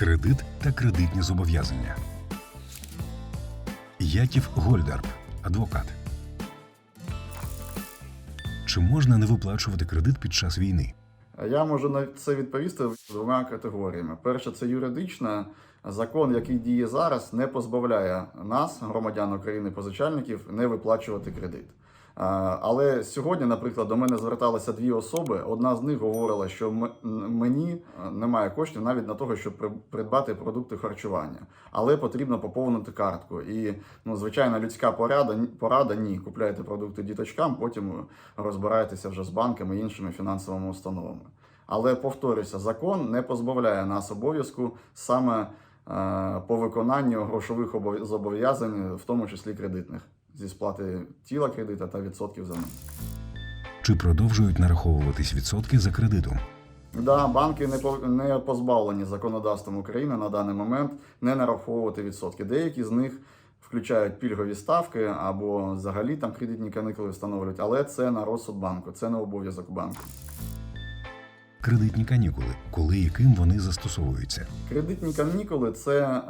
кредит та кредитні зобов'язання. Яків Гольдарб, адвокат. Чи можна не виплачувати кредит під час війни? Я можу на це відповісти двома категоріями. Перше, це юридична. Закон, який діє зараз, не позбавляє нас, громадян України, позичальників, не виплачувати кредит. А, Але сьогодні, наприклад, до мене зверталися дві особи. Одна з них говорила, що мені е, немає коштів навіть на того, щоб придбати продукти харчування, але потрібно поповнити картку. І ну, звичайно, людська порада порада ні. Купляйте продукти діточкам, потім розбирайтеся вже з банками і іншими фінансовими установами. Але повторюся, закон не позбавляє нас обов'язку саме е, по виконанню грошових обов- зобов'язань, в тому числі кредитних, зі сплати тіла кредита та відсотків за ним. Чи продовжують нараховуватись відсотки за кредитом? Да, банки не по- не позбавлені законодавством України на даний момент не нараховувати відсотки. Деякі з них включають пільгові ставки або взагалі там кредитні каникули встановлюють, але це на розсуд банку, це не обов'язок банку. Кредитні канікули, коли і ким вони застосовуються? Кредитні канікули це е,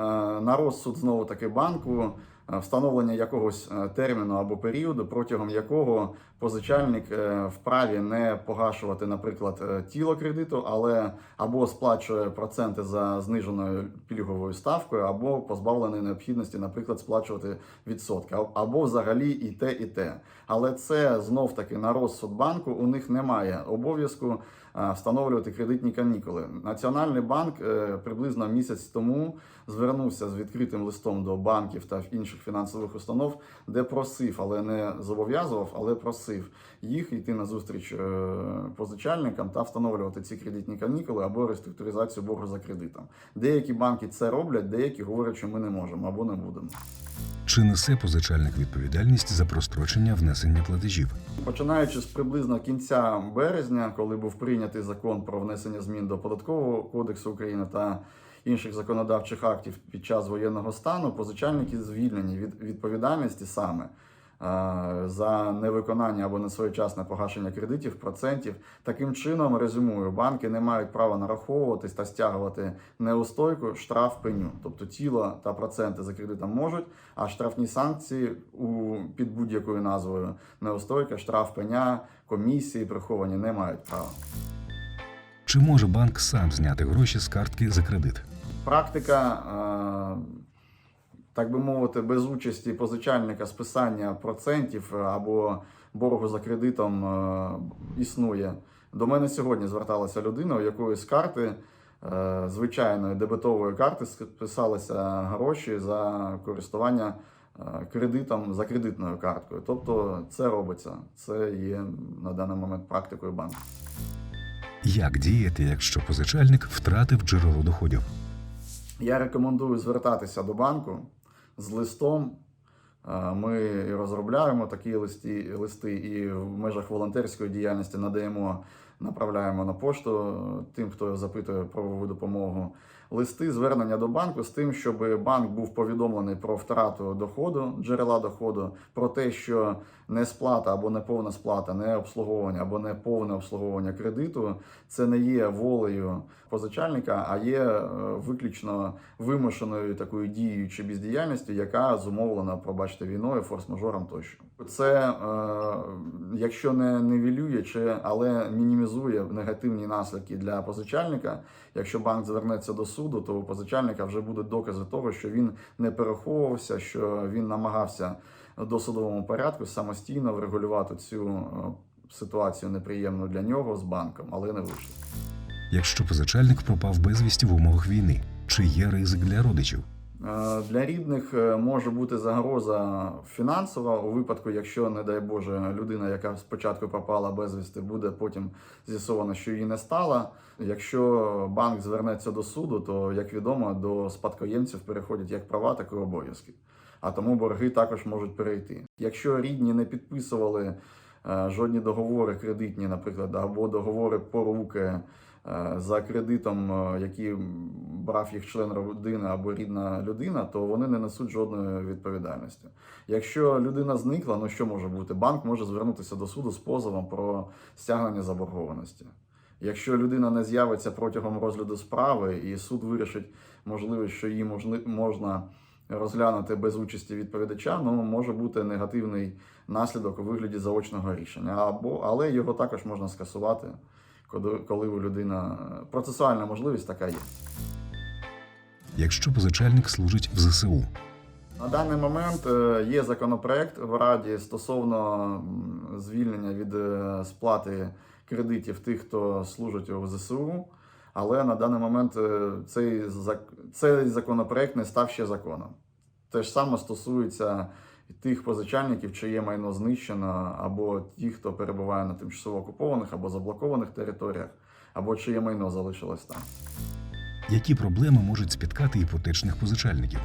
на розсуд знову таки банку. Е, Встановлення якогось е, терміну або періоду, протягом якого позичальник е, вправі не погашувати, наприклад, тіло кредиту, але або сплачує проценти за зниженою пільговою ставкою, або позбавлений необхідності, наприклад, сплачувати відсотки, або взагалі і те, і те. Але це знов таки на розсуд банку. У них немає обов'язку встановлювати кредитні канікули. Національний банк е, приблизно місяць тому звернувся з відкритим листом до банків та інших фінансових установ, де просив, але не зобов'язував, але просив їх йти на зустріч е, позичальникам та встановлювати ці кредитні канікули або реструктуризацію боргу за кредитом. Деякі банки це роблять, деякі говорять, що ми не можемо або не будемо. Чи несе позичальник відповідальність за прострочення внесення платежів? Починаючи з приблизно кінця березня, коли був прийнятий закон про внесення змін до податкового кодексу України та інших законодавчих актів під час воєнного стану, позичальники звільнені від відповідальності саме за невиконання або несвоєчасне погашення кредитів, процентів. Таким чином, резюмую, банки не мають права нараховуватись та стягувати неустойку, штраф пеню. Тобто тіло та проценти за кредитом можуть, а штрафні санкції у під будь-якою назвою неустойка, штраф пеня, комісії приховані не мають права. Чи може банк сам зняти гроші з картки за кредит? Практика, е, так би мовити, без участі позичальника списання процентів або боргу за кредитом е, існує. До мене сьогодні зверталася людина, у якої з карти е, звичайної дебетової карти списалися гроші за користування е, кредитом за кредитною карткою. Тобто це робиться. Це є на даний момент практикою банку. Як діяти, якщо позичальник втратив джерело доходів? Я рекомендую звертатися до банку з листом. Ми розробляємо такі листи, листи і в межах волонтерської діяльності надаємо, направляємо на пошту тим, хто запитує правову допомогу. Листи звернення до банку з тим, щоб банк був повідомлений про втрату доходу, джерела доходу, про те, що несплата або неповна сплата, не обслуговування або неповне обслуговування кредиту це не є волею позичальника, а є е, виключно вимушеною такою дією чи бездіяльністю, яка зумовлена, пробачте, війною, форс-мажором тощо. Це, е, якщо не нівелює, чи але мінімізує негативні наслідки для позичальника. Якщо банк звернеться до суду, то у позичальника вже будуть докази того, що він не переховувався, що він намагався в досудовому порядку самостійно врегулювати цю е, ситуацію неприємну для нього з банком, але не вийшло. Якщо позичальник пропав безвісті в умовах війни, чи є ризик для родичів? Е, Для рідних е, може бути загроза фінансова у випадку, якщо, не дай Боже, людина, яка спочатку пропала безвісти, буде потім з'ясовано, що її не стало. Якщо банк звернеться до суду, то як відомо, до спадкоємців переходять як права, так і обов'язки. А тому борги також можуть перейти. Якщо рідні не підписували е, жодні договори кредитні, наприклад, або договори поруки за кредитом, е, який брав їх член родини або рідна людина, то вони не несуть жодної відповідальності. Якщо людина зникла, ну що може бути? Банк може звернутися до суду з позовом про стягнення заборгованості. Якщо людина не з'явиться протягом розгляду справи, і суд вирішить можливість, що її можна розглянути без участі відповідача, ну може бути негативний наслідок у вигляді заочного рішення. Або але його також можна скасувати, коли, у людина процесуальна можливість така є. Якщо позичальник служить в ЗСУ, На даний момент е, є законопроект в Раді стосовно звільнення від е, сплати кредитів тих, хто служить у ЗСУ. Але на даний момент е, цей, цей законопроект не став ще законом. Те ж саме стосується тих позичальників, чиє майно знищено, або ті, хто перебуває на тимчасово окупованих або заблокованих територіях, або чиє майно залишилось там. які проблеми можуть спіткати іпотечних позичальників?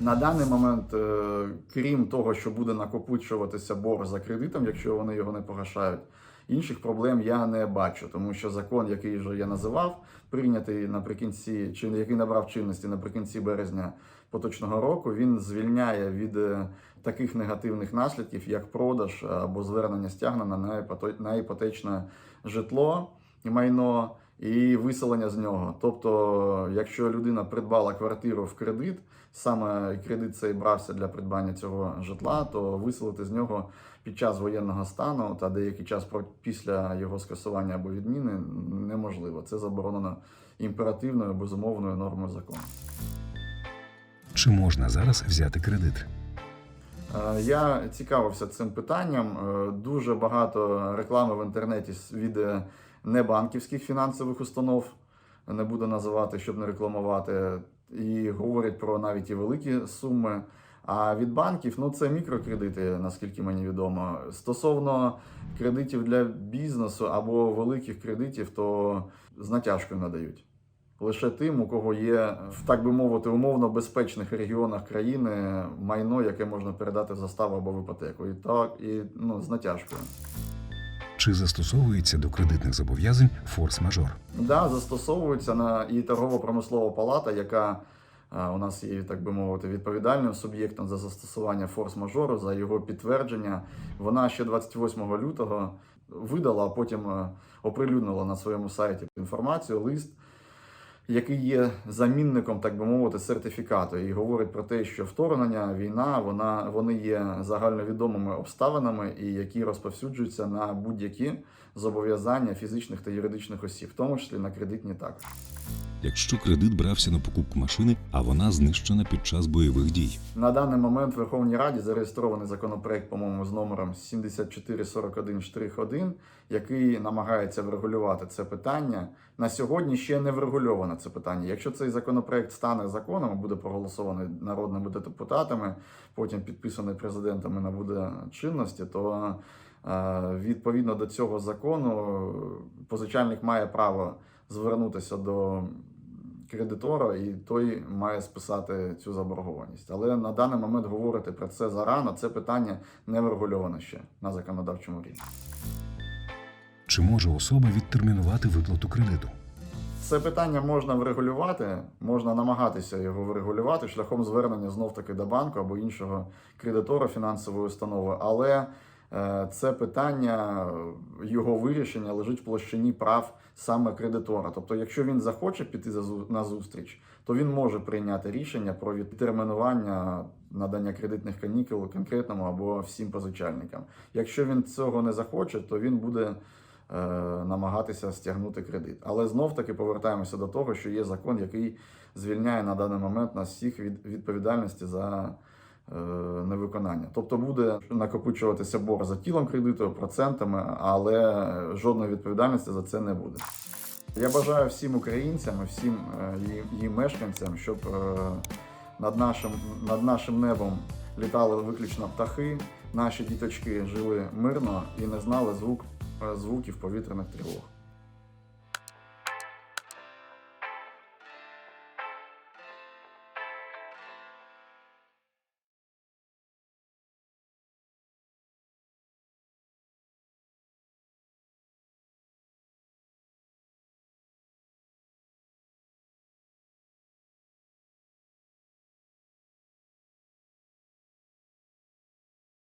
На даний момент, е, крім того, що буде накопичуватися борг за кредитом, якщо вони його не погашають, інших проблем я не бачу, тому що закон, який вже я називав, прийнятий наприкінці, чи який набрав чинності наприкінці березня поточного року, він звільняє від е, таких негативних наслідків, як продаж або звернення стягнення на іпото- на іпотечне житло і майно. І виселення з нього. Тобто, якщо людина придбала квартиру в кредит, саме кредит цей брався для придбання цього житла, то виселити з нього під час воєнного стану та деякий час після його скасування або відміни неможливо. Це заборонено імперативною безумовною нормою закону. Чи можна зараз взяти кредит? Е, Я цікавився цим питанням. Е, Дуже багато реклами в інтернеті від е, небанківських фінансових установ, не буду називати, щоб не рекламувати, і говорять про навіть і великі суми. А від банків ну це мікрокредити, наскільки мені відомо. Стосовно кредитів для бізнесу або великих кредитів, то з натяжкою надають. Лише тим, у кого є, так би мовити, умовно безпечних регіонах країни майно, яке можна передати в заставу або в іпотеку. І так, і ну, з натяжкою. Чи застосовується до кредитних зобов'язань форс-мажор? Да, застосовується на і торгово-промислова палата, яка у нас є, так би мовити, відповідальним суб'єктом за застосування форс-мажору, за його підтвердження. Вона ще 28 лютого видала, а потім е, оприлюднила на своєму сайті інформацію, лист, який є замінником, так би мовити, сертифікату, і говорить про те, що вторгнення, війна, вона вони є загальновідомими обставинами, і які розповсюджуються на будь-які зобов'язання фізичних та юридичних осіб, в тому числі на кредитні також. Якщо кредит брався на покупку машини, а вона знищена під час бойових дій. На даний момент в Верховній Раді зареєстрований законопроект, по-моєму, з номером 7441-1, який намагається врегулювати це питання. На сьогодні ще не врегульовано це питання. Якщо цей законопроект стане законом, буде проголосований народними депутатами, потім підписаний президентом і набуде чинності, то е, відповідно до цього закону позичальник має право звернутися до кредитора, і той має списати цю заборгованість. Але на даний момент говорити про це зарано, це питання не врегульовано ще на законодавчому рівні. Чи може особа відтермінувати виплату кредиту? Це питання можна врегулювати, можна намагатися його врегулювати шляхом звернення знов таки до банку або іншого кредитора фінансової установи, але це питання е, його вирішення лежить в площині прав саме кредитора. Тобто, якщо він захоче піти на зустріч, то він може прийняти рішення про відтермінування надання кредитних канікул конкретному або всім позичальникам. Якщо він цього не захоче, то він буде е, намагатися стягнути кредит. Але знов таки повертаємося до того, що є закон, який звільняє на даний момент нас всіх від відповідальності за е, невиконання. Тобто буде накопичуватися борг за тілом кредиту, процентами, але жодної відповідальності за це не буде. Я бажаю всім українцям всім е, її, мешканцям, щоб е, над нашим, над нашим небом літали виключно птахи, наші діточки жили мирно і не знали звук, е, звуків повітряних тривог.